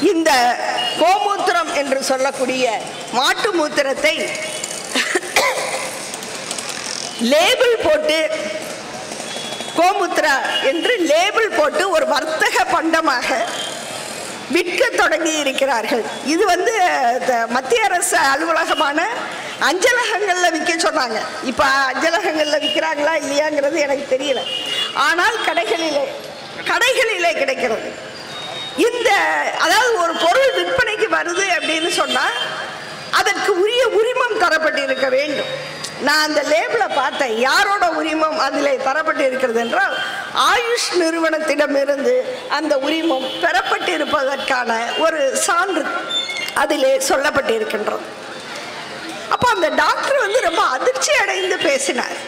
இந்த கோமூத்திரம் என்று சொல்லக்கூடிய மாட்டு மூத்திரத்தை லேபிள் போட்டு கோமுத்ரா என்று லேபிள் போட்டு ஒரு வர்த்தக பண்டமாக விற்க தொடங்கி இருக்கிறார்கள். இது வந்து த- மத்திய அரசு அலுவலகமான அஞ்சலகங்களில் விற்க சொன்னாங்க. இப்போ அஞ்சலகங்களில் விற்கிறாங்களா இல்லையாங்கிறது எனக்கு தெரியல. ஆனால் கடைகளிலே கடைகளிலே கிடைக்கிறது. இந்த அதாவது ஒரு பொருள் விற்பனைக்கு வருது அப்படின்னு சொன்னால் அதற்கு உரிய உரிமம் தரப்பட்டிருக்க வேண்டும். நான் அந்த லேபிளை பார்த்தேன். யாரோட உரிமம் அதில் தரப்பட்டு இருக்கிறது என்றால் ஆயுஷ் நிறுவனத்திடமிருந்து அந்த உரிமம் பெறப்பட்டிருப்பதற்கான ஒரு சான்று அதிலே சொல்லப்பட்டிருக்கின்றது. அப்போ அந்த டாக்டர் வந்து ரொம்ப அதிர்ச்சி அடைந்து பேசினார்.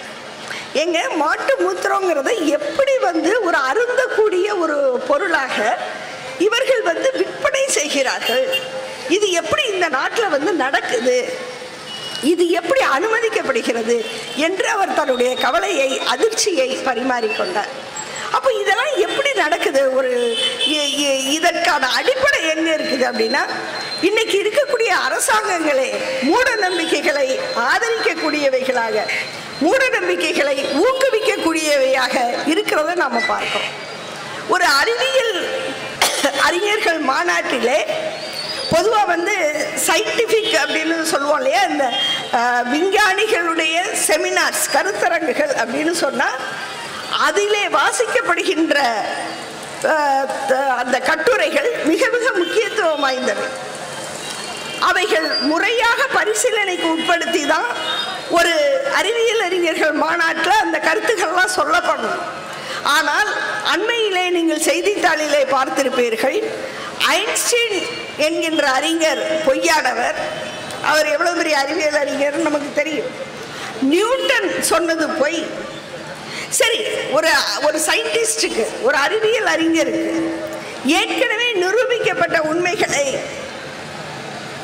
எங்க மாட்டு மூத்திரங்கிறத எப்படி வந்து ஒரு அருந்தக்கூடிய ஒரு பொருளாக இவர்கள் வந்து விற்பனை செய்கிறார்கள். இது எப்படி இந்த நாட்டில் வந்து நடக்குது? இது எப்படி அனுமதிக்கப்படுகிறது? என்று அவர் தன்னுடைய கவலையை அதிர்ச்சியை பரிமாறிக்கொண்டார். அப்போ இதெல்லாம் எப்படி நடக்குது? ஒரு இதற்கான அடிப்படை எங்க இருக்குது அப்படின்னா இன்னைக்கு இருக்கக்கூடிய அரசாங்கங்களே மூட நம்பிக்கைகளை ஆதரிக்கக்கூடியவைகளாக மூட நம்பிக்கைகளை ஊக்குவிக்கக்கூடியவையாக இருக்கிறத நாம் பார்க்கிறோம். ஒரு அறிவியல் அறிஞர்கள் மாநாட்டிலே பொதுவாக வந்து சயின்டிஃபிக் அப்படின்னு சொல்லுவோம் இல்லையா? இந்த விஞ்ஞானிகளுடைய செமினார்ஸ் கருத்தரங்குகள் அப்படின்னு சொன்னால் அதிலே வாசிக்கப்படுகின்ற அந்த கட்டுரைகள் மிக மிக முக்கியத்துவம் வாய்ந்தவை. அவைகள் முறையாக பரிசீலனைக்கு உட்படுத்தி தான் ஒரு அறிவியல் அறிஞர்கள் மாநாட்டில் அந்த கருத்துக்கள்லாம் சொல்லப்படணும். ஆனால் அண்மையிலே நீங்கள் செய்தித்தாளிலே பார்த்திருப்பீர்கள் ஐன்ஸ்டீன் என்கின்ற அறிஞர் பொய்யானவர் அவர் எவ்வளவு பெரிய அறிவியல் அறிஞர் நமக்கு தெரியும். நியூட்டன் சொன்னது பொய். சரி ஒரு ஒரு சயின்டிஸ்டுக்கு ஒரு அறிவியல் அறிஞருக்கு ஏற்கனவே நிரூபிக்கப்பட்ட உண்மைகளை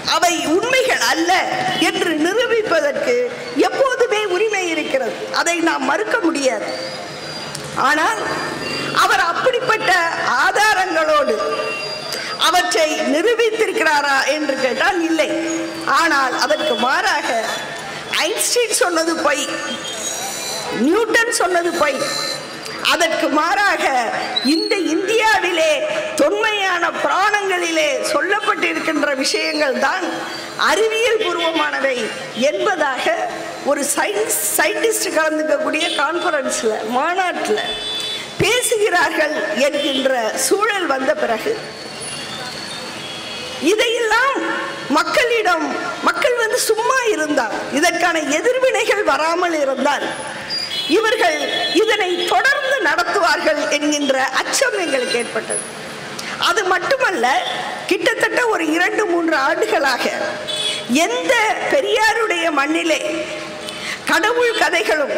அவை உண்மைகள் அல்ல என்று நிரூபிப்பதற்கு எப்போதுமே உரிமை இருக்கிறது. அதை நாம் மறுக்க முடியாது. ஆனால் அவர் அப்படிப்பட்ட ஆதாரங்களோடு அவற்றை நிரூபித்திருக்கிறாரா என்று கேட்டால் இல்லை. ஆனால் அதற்கு மாறாக ஐன்ஸ்டீன் சொன்னது பொய் நியூட்டன் சொன்னது பொய். அதற்கு மாறாக இந்த இந்தியாவிலே தொன்மையான புராணங்களிலே சொல்லப்பட்டிருக்கின்ற விஷயங்கள் தான் அறிவியல் பூர்வமானவை என்பதாக ஒரு சயின்ஸ் சயின்டிஸ்ட் கலந்துக்கக்கூடிய கான்ஃபரன்ஸில் மாநாட்டில் பேசுகிறார்கள் என்கின்ற சூழல் வந்த பிறகு இதையெல்லாம் மக்களிடம் மக்கள் வந்து சும்மா இருந்தால் இதற்கான எதிர்வினைகள் வராமல் இருந்தால் இவர்கள் இதனை தொடர்ந்து நடத்துவார்கள் என்கின்ற அச்சம் எங்களுக்கு ஏற்பட்டது. அது மட்டுமல்ல கிட்டத்தட்ட ஒரு இரண்டு மூன்று ஆண்டுகளாக எந்த பெரியாருடைய மண்ணிலே கடவுள் கதைகளும்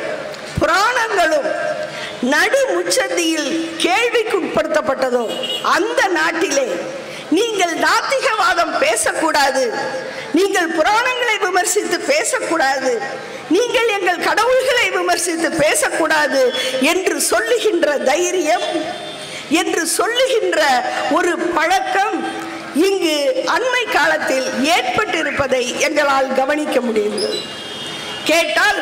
புராணங்களும் நடு முச்சந்தியில் கேள்விக்குட்படுத்தப்பட்டதோ அந்த நாட்டிலே. நீங்கள் நாத்திகவாதம் பேசக்கூடாது. நீங்கள் புராணங்களை விமர்சித்து பேசக்கூடாது. நீங்கள் எங்கள் கடவுள்களை விமர்சித்து பேசக்கூடாது என்று சொல்லுகின்ற தைரியம் என்று சொல்லுகின்ற ஒரு பழக்கம் இங்கு அண்மை காலத்தில் ஏற்பட்டிருப்பதை எங்களால் கவனிக்க முடிந்தது கேட்டால்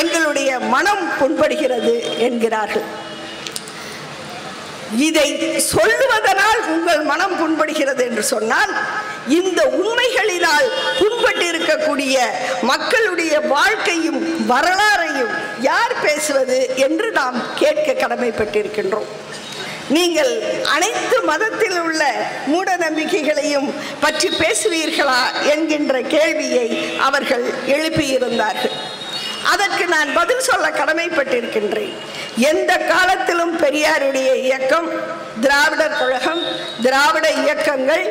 எங்களுடைய மனம் புண்படுகிறது என்கிறார்கள். இதை சொல்லுவதனால் உங்கள் மனம் புண்படுகிறது என்று சொன்னால் இந்த உண்மைகளினால் புண்பட்டு இருக்கக்கூடிய மக்களுடைய வாழ்க்கையும் வரலாறையும் யார் பேசுவது என்று நாம் கேட்க கடமைப்பட்டிருக்கின்றோம். நீங்கள் அனைத்து மதத்தில் உள்ள மூட நம்பிக்கைகளையும் பற்றி பேசுவீர்களா என்கின்ற கேள்வியை அவர்கள் எழுப்பியிருந்தார்கள். அதற்கு நான் பதில் சொல்ல கடமைப்பட்டிருக்கின்றேன். எந்த காலத்திலும் பெரியாருடைய இயக்கம் திராவிடர் கழகம் திராவிட இயக்கங்கள்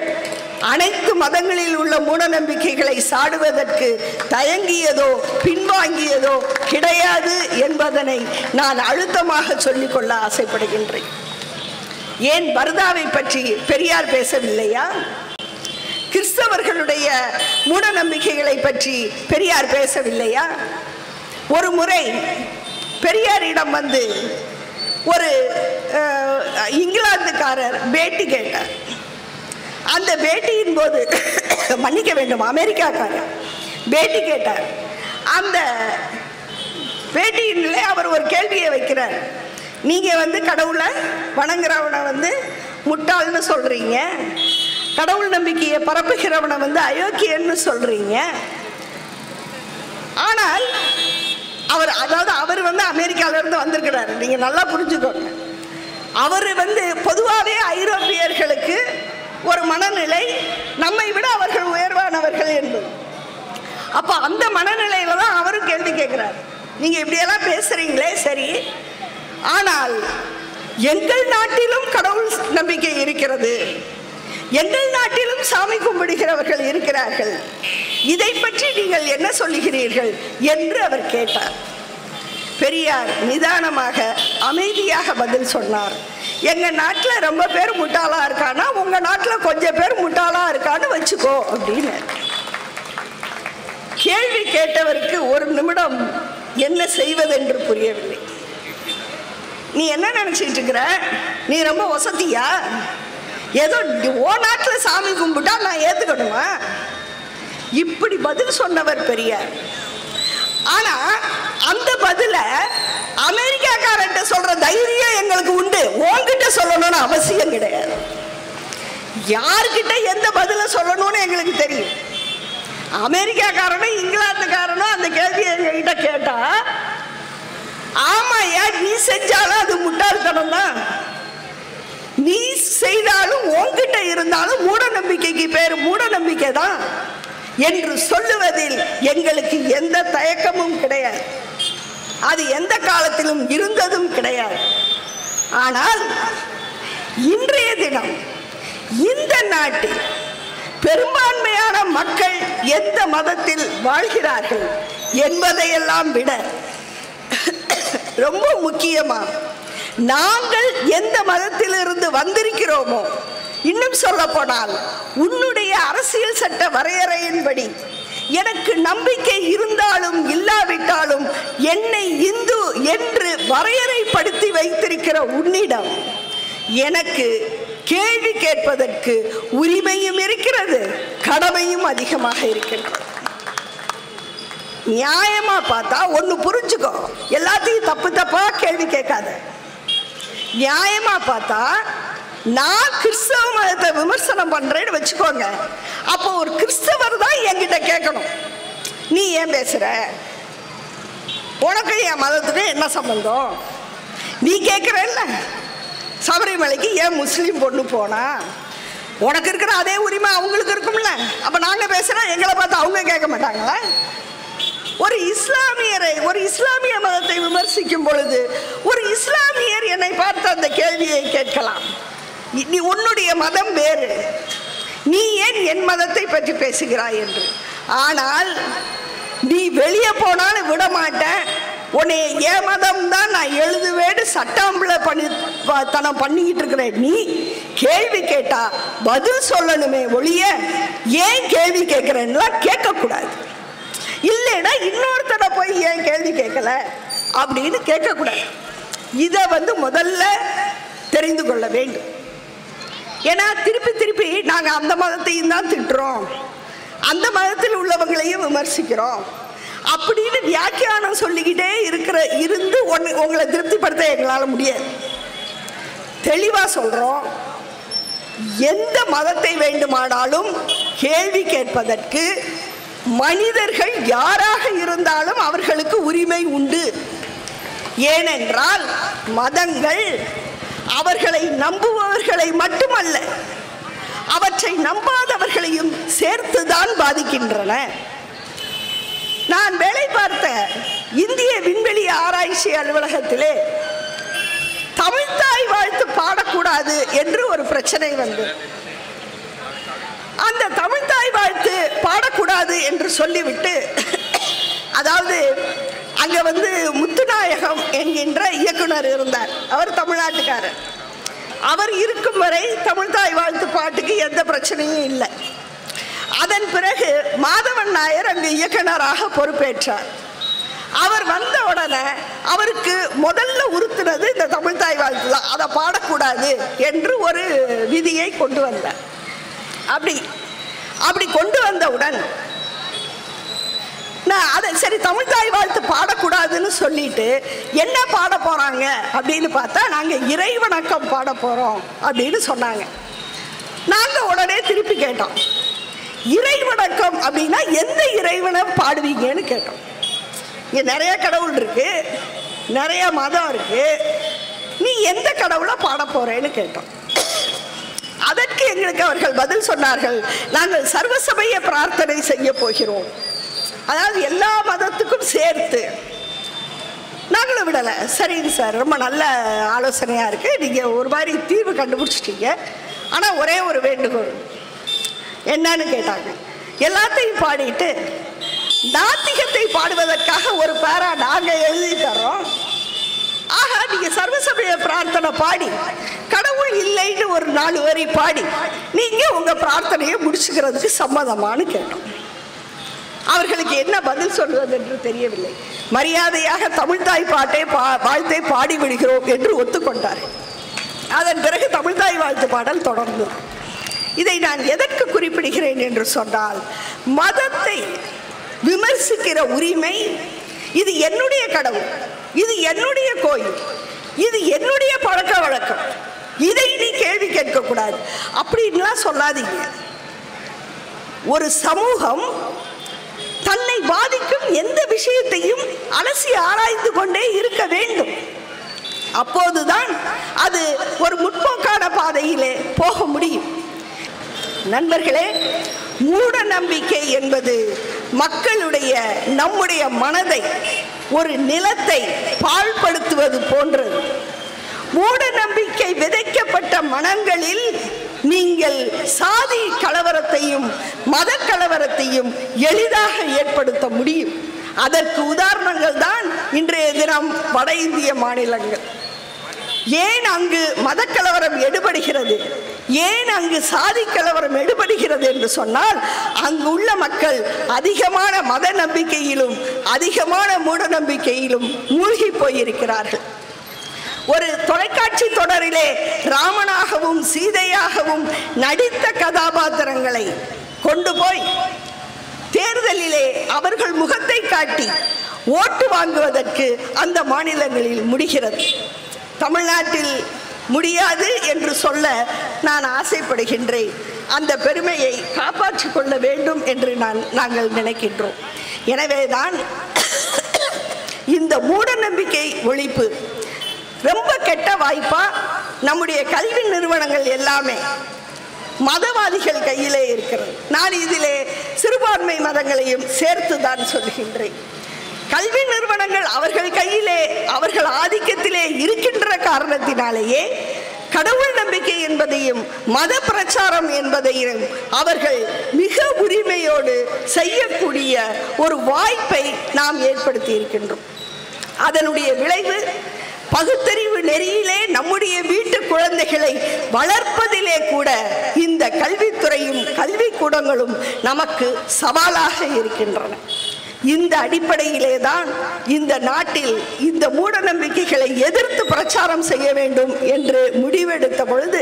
அனைத்து மதங்களில் உள்ள மூடநம்பிக்கைகளை சாடுவதற்கு தயங்கியதோ பின்வாங்கியதோ கிடையாது என்பதனை நான் அழுத்தமாக சொல்லிக்கொள்ள ஆசைப்படுகின்றேன். ஏன் பரதாவை பற்றி பெரியார் பேசவில்லையா? கிறிஸ்தவர்களுடைய மூட நம்பிக்கைகளை பற்றி பெரியார் பேசவில்லையா? ஒரு முறை பெரியாரிடம் வந்து ஒரு இங்கிலாந்துக்காரர் பேட்டி கேட்டார். அந்த பேட்டியின் போது மன்னிக்க வேண்டும் அமெரிக்காக்காரர் பேட்டி கேட்டார். அந்த பேட்டியிலே அவர் ஒரு கேள்வியை வைக்கிறார். நீங்கள் வந்து கடவுளை வணங்குறவனை வந்து முட்டாள்னு சொல்கிறீங்க கடவுள் நம்பிக்கையை பரப்புகிறவனை வந்து அயோக்கியன்னு சொல்கிறீங்க ஆனால் அவர் அதாவது அவர் வந்து அமெரிக்காவிலேருந்து வந்திருக்கிறாரு. நீங்கள் நல்லா புரிஞ்சுக்கோங்க. அவர் வந்து பொதுவாகவே ஐரோப்பியர்களுக்கு ஒரு மனநிலை நம்மை விட அவர்கள் உயர்வானவர்கள் என்பது அப்போ அந்த மனநிலையில தான் அவரும் கேள்வி கேட்குறாரு நீங்கள் இப்படியெல்லாம் பேசுகிறீங்களே சரி. ஆனால் எங்கள் நாட்டிலும் கடவுள் நம்பிக்கை இருக்கிறது. எங்கள் நாட்டிலும் சாமி கும்பிடுகிறவர்கள் இருக்கிறார்கள். இதை பற்றி நீங்கள் என்ன சொல்லுகிறீர்கள் என்று அவர் கேட்டார். பெரியார் நிதானமாக அமைதியாக பதில் சொன்னார். எங்கள் நாட்டில் ரொம்ப பேர் முட்டாளாக இருக்கானா உங்கள் நாட்டில் கொஞ்சம் பேர் முட்டாளாக இருக்கான்னு வச்சுக்கோ அப்படின்னு கேள்வி கேட்டவருக்கு ஒரு நிமிடம் என்ன செய்வதென்று புரியவில்லை. நீ என்ன நினச்சிட்டு இருக்கிற? நீ ரொம்ப வசதியா? ஏதோ ஓ நாட்டில் சாமி கும்பிட்டா நான் ஏற்றுக்கணுமா இப்படி பதில் சொன்னவர் பெரியார். ஆனா அந்த பதில அமெரிக்காக்காரன்ட்ட சொல்ற தைரியம் எங்களுக்கு உண்டு. உங்ககிட்ட சொல்லணும்னு அவசியம் கிடையாது. யார்கிட்ட எந்த பதில சொல்லணும்னு எங்களுக்கு தெரியும். அமெரிக்காக்காரனும் இங்கிலாந்துக்காரனோ அந்த கேள்வியை எங்ககிட்ட கேட்டா ஆமாய்யா நீ செஞ்சாலும் அது முட்டாள்தனம் தான் நீ செய்தாலும் உன்கிட்ட இருந்தாலும் மூட நம்பிக்கைக்கு பேர் மூட நம்பிக்கை தான் என்று சொல்லுவதில் எங்களுக்கு எந்த தயக்கமும் கிடையாது. அது எந்த காலத்திலும் இருந்ததும் கிடையாது. ஆனால் இன்றைய தினம் இந்த நாட்டில் பெரும்பான்மையான மக்கள் எந்த மதத்தில் வாழ்கிறார்கள் என்பதையெல்லாம் விட ரொம்ப முக்கியமா நாங்கள் எந்த மதத்திலிருந்து வந்திருக்கிறோமோ இன்னும் சொல்ல போனால் உன்னுடைய அரசியல் சட்ட வரையறையின்படி எனக்கு நம்பிக்கை இருந்தாலும் இல்லாவிட்டாலும் என்னை இந்து என்று வரையறைப்படுத்தி வைத்திருக்கிற உன்னிடம் எனக்கு கேள்வி கேட்பதற்கு உரிமையும் இருக்கிறது கடமையும் அதிகமாக இருக்கின்றது. நியாயமாக பார்த்தா ஒன்று புரிஞ்சுக்கோ. எல்லாத்தையும் தப்பு தப்பா கேள்வி கேட்காத. நியாயமாக பார்த்தா நான் கிறிஸ்தவ மதத்தை விமர்சனம் பண்றேன்னு வச்சுக்கோங்க. அப்போ ஒரு கிறிஸ்தவர் தான் என்கிட்ட கேட்கணும். நீ ஏன் பேசுற? உனக்கு என் மதத்துக்கு என்ன சம்பந்தம்? நீ கேட்குறல்ல. சபரிமலைக்கு ஏன் முஸ்லீம் பொண்ணு போனா? உனக்கு இருக்கிற அதே உரிமை அவங்களுக்கு இருக்கும்ல. அப்போ நாங்கள் பேசுகிறோம் எங்களை பார்த்து அவங்க கேட்க மாட்டாங்களா? ஒரு இஸ்லாமியரை ஒரு இஸ்லாமிய மதத்தை விமர்சிக்கும் பொழுது ஒரு இஸ்லாமியர் என்னை பார்த்து அந்த கேள்வியை கேட்கலாம். நீ- உன்னுடைய மதம் வேறு. நீ ஏன் என் மதத்தை பற்றி பேசுகிறாய் என்று. ஆனால் நீ வெளியே போனாலும் விட மாட்டேன். உன்னை என் மதம் தான் நான் எழுதுவேடு சட்டாம்புல பண்ணி தனம் பண்ணிக்கிட்டு இருக்கிறேன். நீ கேள்வி கேட்டா பதில் சொல்லணுமே ஒழிய ஏன் கேள்வி கேட்கிறேன்லாம் கேட்கக்கூடாது. இல்லைன்னா இன்னொருத்தரை போய் ஏன் கேள்வி கேட்கல? அப்படின்னு கேட்கக்கூடாது. இதை வந்து முதல்ல தெரிந்து கொள்ள வேண்டும். ஏன்னா திருப்பி திருப்பி நாங்கள் அந்த மதத்தையும் தான் திட்டுறோம். அந்த மதத்தில் உள்ளவங்களையும் விமர்சிக்கிறோம். அப்படின்னு வியாக்கியானம் சொல்லிக்கிட்டே இருக்கிற இருந்து ஒன்று உங்களை திருப்திப்படுத்த எங்களால் முடியாது. தெளிவாக சொல்கிறோம் எந்த மதத்தை வேண்டுமானாலும் கேள்வி கேட்பதற்கு மனிதர்கள் யாராக இருந்தாலும் அவர்களுக்கு உரிமை உண்டு. ஏனென்றால் மதங்கள் அவர்களை நம்புபவர்களை மட்டுமல்ல அவற்றை நம்பாதவர்களையும் சேர்த்துதான் பாதிக்கின்றன. நான் வேலை பார்த்த இந்திய விண்வெளி ஆராய்ச்சி அலுவலகத்திலே தமிழ்தாய் வாழ்த்து பாடக்கூடாது என்று ஒரு பிரச்சனை வந்தது. அந்த தமிழ்தாய் வாழ்த்து பாடக்கூடாது என்று சொல்லிவிட்டு அதாவது அங்கே வந்து முத்துநாயகம் என்கின்ற இயக்குனர் இருந்தார். அவர் தமிழ்நாட்டுக்காரர். அவர் இருக்கும் வரை தமிழ்தாய் வாழ்த்து பாட்டுக்கு எந்த பிரச்சனையும் இல்லை. அதன் பிறகு மாதவன் நாயர் அங்கு இயக்குனராக பொறுப்பேற்றார். அவர் வந்த உடனே அவருக்கு முதல்ல உறுத்துனது இந்த தமிழ்தாய் வாழ்த்து தான் அதை பாடக்கூடாது என்று ஒரு விதியை கொண்டு வந்தார். அப்படி அப்படி கொண்டு வந்தவுடன் நான் அதை சரி தமிழ் தாய் வாழ்த்து பாடக்கூடாதுன்னு சொல்லிட்டு என்ன பாட போகிறாங்க அப்படின்னு பார்த்தா நாங்க இறை வணக்கம் பாட போகிறோம் அப்படின்னு சொன்னாங்க. நாங்க உடனே திருப்பி கேட்டோம். இறை வணக்கம் அப்படின்னா எந்த இறைவனை பாடுவீங்கன்னு கேட்டோம். இங்க நிறைய கடவுள் இருக்கு நிறைய மதம் இருக்கு நீ எந்த கடவுளை பாட போறேன்னு கேட்டோம். எங்களுக்கு அவர்கள் பதில் சொன்னார்கள். நாங்கள் சர்வசபைய பிரார்த்தனை செய்ய போகிறோம். அதாவது எல்லா மதத்துக்கும் சேர்த்து. நாங்களும் விடலை. சரிங்க சார் ரொம்ப நல்ல ஆலோசனையாக இருக்குது நீங்கள் ஒரு மாதிரி தீர்வு கண்டுபிடிச்சிட்டீங்க. ஆனால் ஒரே ஒரு வேண்டுகோள். என்னன்னு கேட்டாங்க. எல்லாத்தையும் பாடிட்டு நாத்திகத்தை பாடுவதற்காக ஒரு பேரா நாங்கள் எழுதி தரோம் ஆக நீங்க பிரார்த்தனை பாடி கடவுள் இல்லைன்னு ஒரு நாலு வரி பாடி நீங்க உங்க பிரார்த்தனையை முடிச்சுக்கிறதுக்கு சம்மதமான்னு கேட்டோம். அவர்களுக்கு என்ன பதில் சொல்வது என்று தெரியவில்லை. மரியாதையாக தமிழ்தாய் பாட்டை பா வாழ்த்தை பாடி விடுகிறோம் என்று ஒத்துக்கொண்டார் அதன் பிறகு தமிழ்தாய் வாழ்த்து பாடல் தொடர்ந்தது இதை நான் எதற்கு குறிப்பிடுகிறேன் என்று சொன்னால் மதத்தை விமர்சிக்கிற உரிமை இது என்னுடைய கடவுள் இது என்னுடைய கோயில். இது என்னுடைய பழக்க வழக்கம். இதை நீ கேள்வி கேட்கக்கூடாது. அப்படின்லாம் சொல்லாதீங்க. ஒரு சமூகம் தன்னை பாதிக்கும் எந்த விஷயத்தையும் அலசி ஆராய்ந்து கொண்டே இருக்க வேண்டும். அப்போதுதான் அது ஒரு முற்போக்கான பாதையிலே போக முடியும். நண்பர்களே மூட நம்பிக்கை என்பது மக்களுடைய நம்முடைய மனதை ஒரு நிலத்தை பாழ்படுத்துவது போன்றது. மூட நம்பிக்கை விதைக்கப்பட்ட மனங்களில் நீங்கள் சாதி கலவரத்தையும் மத கலவரத்தையும் எளிதாக ஏற்படுத்த முடியும். அதற்கு உதாரணங்கள் தான் இன்றைய தினம் வட இந்திய மாநிலங்கள். ஏன் அங்கு மதக்கலவரம் எடுபடுகிறது? ஏன் அங்கு சாதி கலவரம் எடுபடுகிறது என்று சொன்னால் அங்கு உள்ள மக்கள் அதிகமான மத நம்பிக்கையிலும் அதிகமான மூட நம்பிக்கையிலும் மூழ்கி போயிருக்கிறார்கள். ஒரு தொலைக்காட்சி தொடரிலே ராமனாகவும் சீதையாகவும் நடித்த கதாபாத்திரங்களை கொண்டு போய் தேர்தலிலே அவர்கள் முகத்தை காட்டி ஓட்டு வாங்குவதற்கு அந்த மாநிலங்களில் முடிகிறது. தமிழ்நாட்டில் முடியாது என்று சொல்ல நான் ஆசைப்படுகின்றேன். அந்த பெருமையை காப்பாற்றிக் கொள்ள வேண்டும் என்று நான் நாங்கள் நினைக்கின்றோம். எனவேதான் இந்த மூட நம்பிக்கை ஒழிப்பு ரொம்ப கெட்ட வாய்ப்பா நம்முடைய கல்வி நிறுவனங்கள் எல்லாமே மதவாதிகள் கையிலே இருக்கிறது. நான் இதிலே சிறுபான்மை மதங்களையும் சேர்த்து தான் சொல்கின்றேன். கல்வி நிறுவனங்கள் அவர்கள் கையிலே அவர்கள் ஆதிக்கத்திலே இருக்கின்ற காரணத்தினாலேயே கடவுள் நம்பிக்கை என்பதையும் மத பிரச்சாரம் என்பதையும் அவர்கள் மிக உரிமையோடு ஒரு வாய்ப்பை நாம் ஏற்படுத்தி இருக்கின்றோம். அதனுடைய விளைவு பகுத்தறிவு நெறியிலே நம்முடைய வீட்டு குழந்தைகளை வளர்ப்பதிலே கூட இந்த கல்வித்துறையும் கல்விக்கூடங்களும் நமக்கு சவாலாக இருக்கின்றன. இந்த அடிப்படையிலே தான் இந்த நாட்டில் இந்த மூட நம்பிக்கைகளை எதிர்த்து பிரச்சாரம் செய்ய வேண்டும் என்று முடிவெடுத்த பொழுது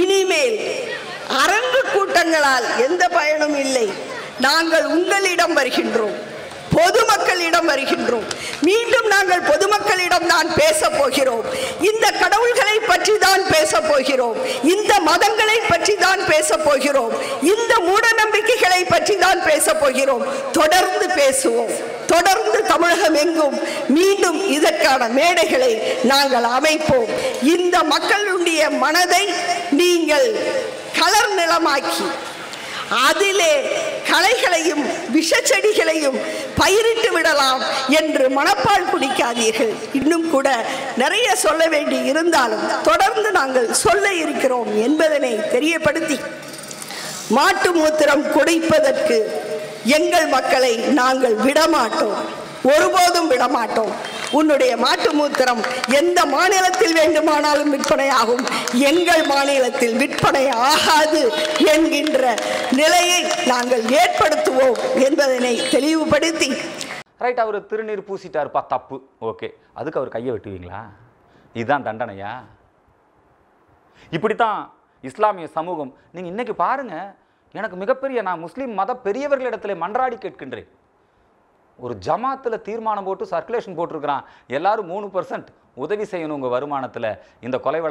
இனிமேல் அரங்கு கூட்டங்களால் எந்த பயனும் இல்லை. நாங்கள் உங்களிடம் வருகின்றோம். பொதுமக்களிடம் வருகின்றோம். மீண்டும் நாங்கள் பொதுமக்களிடம் தான் பேச போகிறோம். இந்த கடவுள்களை பற்றி தான் பேச போகிறோம். இந்த மதங்களை பற்றி தான் பேச போகிறோம். இந்த மூட நம்பிக்கைகளை பற்றி தான் பேச போகிறோம். தொடர்ந்து பேசுவோம். தொடர்ந்து தமிழகம் எங்கும் மீண்டும் இதற்கான மேடைகளை நாங்கள் அமைப்போம். இந்த மக்களுடைய மனதை நீங்கள் கலர் நிலமாக்கி அதிலே களைகளையும் விஷச்செடிகளையும் பயிரிட்டு விடலாம் என்று மனப்பால் குடிக்காதீர்கள். இன்னும் கூட நிறைய சொல்ல வேண்டி இருந்தாலும் தொடர்ந்து நாங்கள் சொல்ல இருக்கிறோம் என்பதனை தெரியப்படுத்தி மாட்டு மூத்திரம் குடிப்பதற்கு எங்கள் மக்களை நாங்கள் விடமாட்டோம். ஒருபோதும் விடமாட்டோம். உன்னுடைய மாட்டு மூத்திரம் எந்த மாநிலத்தில் வேண்டுமானாலும் விற்பனையாகும். எங்கள் மாநிலத்தில் விற்பனை ஆகாது என்கின்ற நிலையை நாங்கள் ஏற்படுத்துவோம் என்பதனை தெளிவுபடுத்தி. ரைட் அவர் திருநீர் பூசிட்டாருப்பா தப்பு. ஓகே அதுக்கு அவர் கையை வெட்டுவீங்களா? இதுதான் தண்டனையா? இப்படித்தான் இஸ்லாமிய சமூகம். நீங்கள் இன்னைக்கு பாருங்க எனக்கு மிகப்பெரிய நான் முஸ்லீம் மத பெரியவர்களிடத்திலே மன்றாடி கேட்கின்றேன். ஒரு ஜமாத்தில் தீர்மானம் போட்டு சர்க்குலேஷன் போட்டிருக்கிறான். எல்லாரும் மூணு பர்சன்ட் உதவி செய்யணும் உங்கள் வருமானத்தில். இந்த கொலை வழக்கு